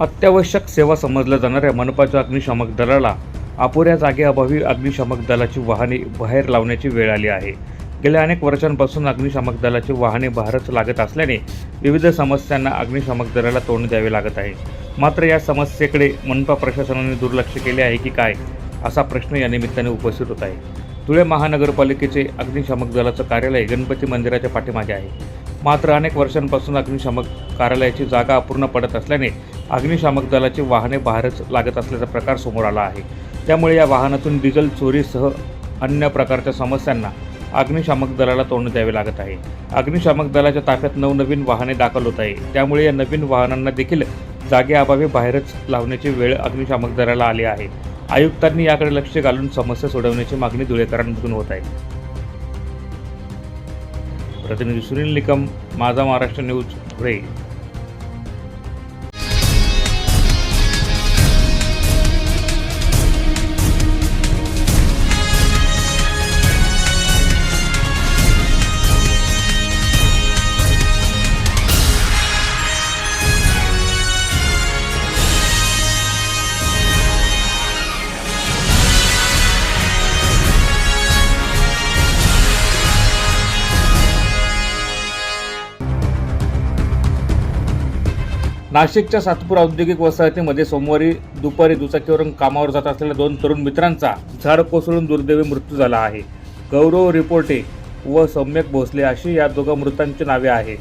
अत्यावश्यक सेवा समजल्या जाणाऱ्या मनपाच्या अग्निशामक दलाला अपुऱ्या जागेअभावी अग्निशामक दलाची वाहने बाहेर लावण्याची वेळ आली आहे. गेल्या अनेक वर्षांपासून अग्निशामक दलाची वाहने बाहेरच लागत असल्याने विविध समस्यांना अग्निशामक दलाला तोंड द्यावे लागत आहे. मात्र या समस्येकडे मनपा प्रशासनाने दुर्लक्ष केले आहे की काय असा प्रश्न या निमित्ताने उपस्थित होत आहे. धुळे महानगरपालिकेचे अग्निशामक दलाचं कार्यालय गणपती मंदिराच्या पाठीमागे आहे. मात्र अनेक वर्षांपासून अग्निशामक कार्यालयाची जागा अपूर्ण पडत असल्याने अग्निशामक दलाची वाहने बाहेरच लागत असल्याचा प्रकार समोर आला आहे. त्यामुळे या वाहनातून डिझेल चोरीसह अन्य प्रकारच्या समस्यांना अग्निशामक दलाला तोंड द्यावे लागत आहे. अग्निशामक दलाच्या ताफ्यात नवनवीन वाहने दाखल होत आहे. त्यामुळे या नवीन वाहनांना देखील जागेअभावी बाहेरच लावण्याची वेळ अग्निशामक दलाला आली आहे. आयुक्तांनी याकडे लक्ष घालून समस्या सोडवण्याची मागणी धुळेकरांमधून होत आहे. प्रतिनिधी सुनील निकम माझा महाराष्ट्र न्यूज धुळे नाशिकच्या सातपूर औद्योगिक वसाहतीमध्ये सोमवारी दुपारी दुचाकीवरून कामावर जात असलेल्या दोन तरुण मित्रांचा झाड कोसळून दुर्दैवी मृत्यू झाला आहे. गौरव रिपोर्टे व सौम्यक भोसले अशी या दोघा मृतांची नावे आहेत.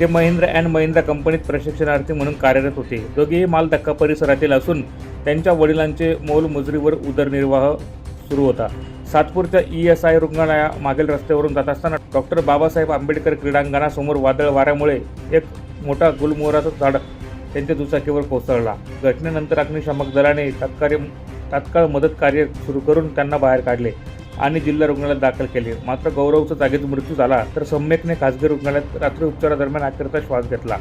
ते महिंद्रा अँड महिंद्रा कंपनीत प्रशिक्षणार्थी म्हणून कार्यरत होते. दोघेही मालधक्का परिसरातील असून त्यांच्या वडिलांचे मोलमजुरीवर उदरनिर्वाह सुरू होता. सातपूरच्या ई एस आय रुग्णालया मागील रस्त्यावरून जात असताना डॉक्टर बाबासाहेब आंबेडकर क्रीडांगणासमोर वादळ वाऱ्यामुळे एक मोठा गुलमोहराचं झाड त्यांच्या दुचाकीवर कोसळला. घटनेनंतर अग्निशामक दलाने तात्काळ तात्काळ मदत कार्य सुरू करून त्यांना बाहेर काढले आणि जिल्हा रुग्णालयात दाखल केले. मात्र गौरवचा जागेत मृत्यू झाला तर सम्यकने खासगी रुग्णालयात रात्री उपचारादरम्यान अखेरचा श्वास घेतला.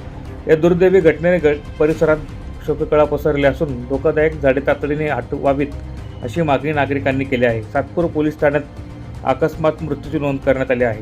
या दुर्दैवी घटनेने ग परिसरात शोककळा पसरली असून धोकादायक झाडे तातडीने हटवावीत अशी मागणी नागरिकांनी केली आहे. सातपूर पोलीस ठाण्यात अकस्मात मृत्यूची नोंद करण्यात आली आहे.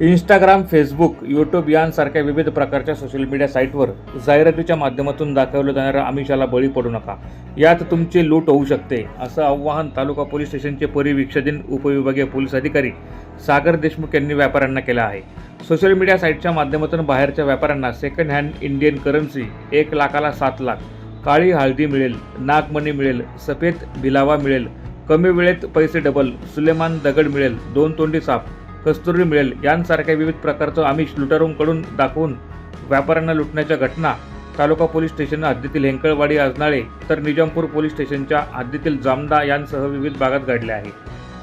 Instagram Facebook YouTube यांसारख्या विविध प्रकारच्या सोशल मीडिया साईटवर जाहिरातीच्या माध्यमातून दाखवलं जाणाऱ्या आमिषाला बळी पडू नका. यात तुमची लूट होऊ शकते असं आव्हान तालुका पोलीस स्टेशनचे परिवीक्षाधीन उपविभागीय पोलीस अधिकारी सागर देशमुख यांनी व्यापाऱ्यांना केलं आहे. सोशल मीडिया साईटच्या माध्यमातून बाहेरच्या व्यापाऱ्यांना सेकंड हँड इंडियन करन्सी एक लाखाला सात लाख काळी हळदी मिळेल नागमणी मिळेल सफेद भिलावा मिळेल कमी वेळेत पैसे डबल सुलेमान दगड मिळेल दोन तोंडी साप कस्तुरी मिळेल. यांसारख्या विविध प्रकारचं आमिष लुटारूंकडून दाखवून व्यापाऱ्यांना लुटण्याच्या घटना तालुका पोलीस स्टेशन हद्दीतील हेंकळवाडी आजनाळे तर निजामपूर पोलीस स्टेशनच्या हद्दीतील जामदा यांसह विविध भागात घडल्या आहे.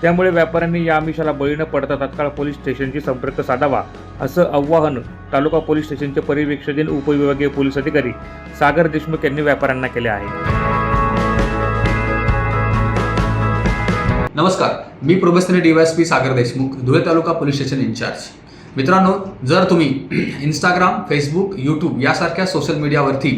त्यामुळे व्यापाऱ्यांनी या आमिषाला बळी न पडता तात्काळ पोलीस स्टेशनशी संपर्क साधावा असं आवाहन तालुका पोलीस स्टेशनचे परिवेक्षक उपविभागीय पोलीस अधिकारी सागर देशमुख यांनी व्यापाऱ्यांना केले आहे. नमस्कार. मी probationary DySP Sagar Deshmukh Dhule taluka police station incharge. मित्रांनो जर तुम्ही इंस्टाग्राम फेसबुक यूट्यूब यासारख्या सोशल मीडियावरती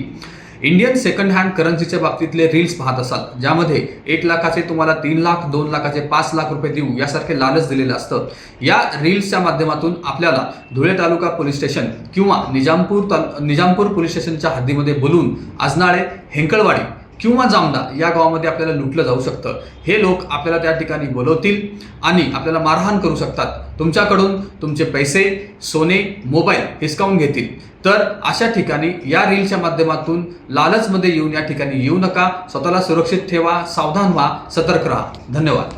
इंडियन सेकंड हँड करन्सीच्या बाबतीतले रील्स पाहत असाल ज्यामध्ये एक लाखाचे तुम्हाला तीन लाख दोन लाखाचे पाच लाख रुपये देऊ यासारखे लालच दिलेलं असतं या रील्सच्या माध्यमातून आपल्याला धुळे तालुका पोलीस स्टेशन किंवा निजामपूर ताल निजामपूर पोलीस स्टेशनच्या हद्दीमध्ये बोलून आजनाळे हेंकळवाडी किंवा जामदा या गावामध्ये आपल्याला लुटलं जाऊ शकतं. हे लोक आपल्याला त्या ठिकाणी बोलवतील आणि आपल्याला मारहाण करू शकतात. तुमच्याकडून तुमचे पैसे सोने मोबाईल हिसकावून घेतील. तर अशा ठिकाणी या रीलच्या माध्यमातून लालचमध्ये येऊन या ठिकाणी येऊ नका. स्वतःला सुरक्षित ठेवा सावधान व्हा सतर्क राहा. धन्यवाद.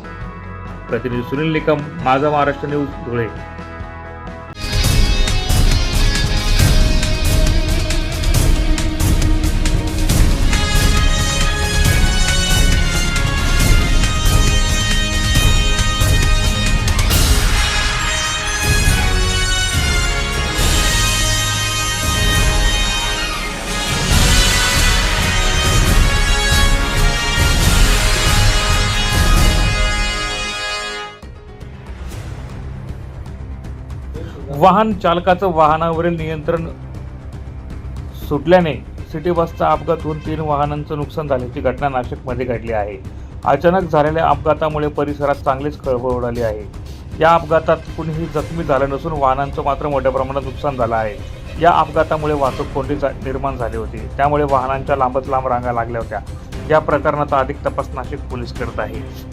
प्रतिनिधी सुनील निकम माझा महाराष्ट्र न्यूज धुळे. वाहन चालकाचं वाहनावरील नियंत्रण सुटल्याने सिटी बसचा अपघात होऊन तीन वाहनांचं नुकसान झाल्याची घटना नाशिकमध्ये घडली आहे. अचानक झालेल्या अपघातामुळे परिसरात चांगलीच खळबळ उडाली आहे. या अपघातात कुणीही जखमी झालं नसून वाहनांचं मात्र मोठ्या प्रमाणात नुकसान झालं आहे. या अपघातामुळे वाहतूक कोंडी जा- निर्माण झाली होती. त्यामुळे वाहनांच्या लांबच लांब रांगा लागल्या होत्या. या प्रकरणाचा अधिक तपास नाशिक पोलीस करत आहे.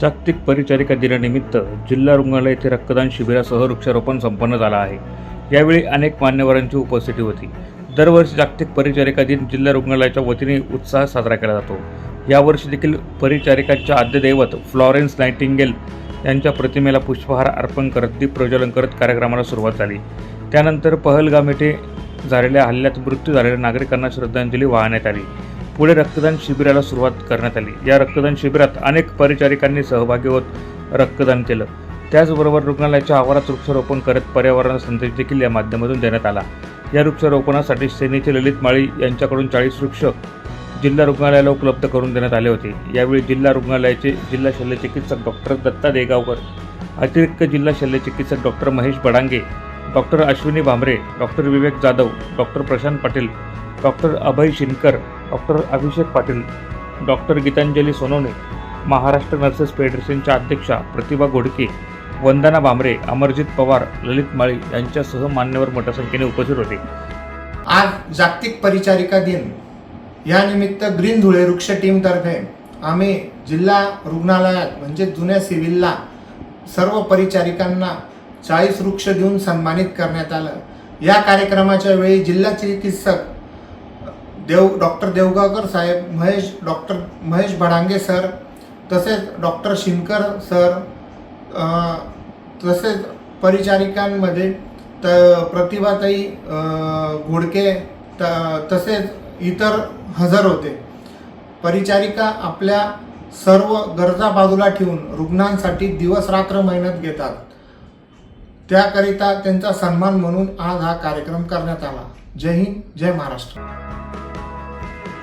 जागतिक परिचारिका दिनानिमित्त जिल्हा रुग्णालय येथे रक्तदान शिबिरासह वृक्षारोपण संपन्न झाला आहे. यावेळी अनेक मान्यवरांची उपस्थिती होती. दरवर्षी जागतिक परिचारिका दिन जिल्हा रुग्णालयाच्या वतीने उत्साहात साजरा केला जातो. यावर्षी देखील परिचारिकांच्या आद्यदैवत फ्लॉरेन्स नायटिंगेल यांच्या प्रतिमेला पुष्पहार अर्पण करत दीप प्रज्वलन करत कार्यक्रमाला सुरुवात झाली. त्यानंतर पहलगाम येथे झालेल्या हल्ल्यात मृत्यू झालेल्या नागरिकांना श्रद्धांजली वाहण्यात आली. पुढे रक्तदान शिबिराला सुरुवात करण्यात आली. या रक्तदान शिबिरात अनेक परिचारिकांनी सहभागी होत रक्तदान केलं. त्याचबरोबर रुग्णालयाच्या आवारात वृक्षारोपण करत पर्यावरण संदेश देखील या माध्यमातून देण्यात आला. या वृक्षारोपणासाठी सेनेचे ललित माळी यांच्याकडून चाळीस वृक्ष जिल्हा रुग्णालयाला उपलब्ध करून देण्यात आले होते. यावेळी जिल्हा रुग्णालयाचे जिल्हा शल्यचिकित्सक डॉक्टर दत्ता देगावकर अतिरिक्त जिल्हा शल्यचिकित्सक doctor Mahesh Badange doctor Ashwini Bhambare doctor Vivek Jadhav doctor Prashant Patil doctor Abhay Shinkar doctor Abhishek Patil doctor Gitanjali Sonawane Maharashtra nurses फेडरेशनच्या अध्यक्षा प्रतिभा घोडके वंदना भांबरे अमरजित पवार ललित माळी यांच्यासह मान्यवर मोठ्या संख्येने उपस्थित होते. आज जागतिक परिचारिका दिन. या निमित्त ग्रीन धुळे वृक्ष टीमतर्फे आम्ही जिल्हा रुग्णालयात म्हणजे जुन्या सिव्हिलला सर्व परिचारिकांना चाळीस वृक्ष देऊन सन्मानित करण्यात आलं. या कार्यक्रमाच्या वेळी जिल्हा चिकित्सक देव doctor Devgaonkar saheb Mahesh doctor Mahesh Bhadange sir तसेच डॉक्टर शिनकर सर तसेच परिचारिकांमध्ये त प्रतिभाताई घोडके त तसेच इतर हजर होते. परिचारिका आपल्या सर्व गरजा बाजूला ठेवून रुग्णांसाठी दिवस रात्र मेहनत घेतात. त्याकरिता त्यांचा सन्मान म्हणून आज हा कार्यक्रम करण्यात आला. जय हिंद जय महाराष्ट्र.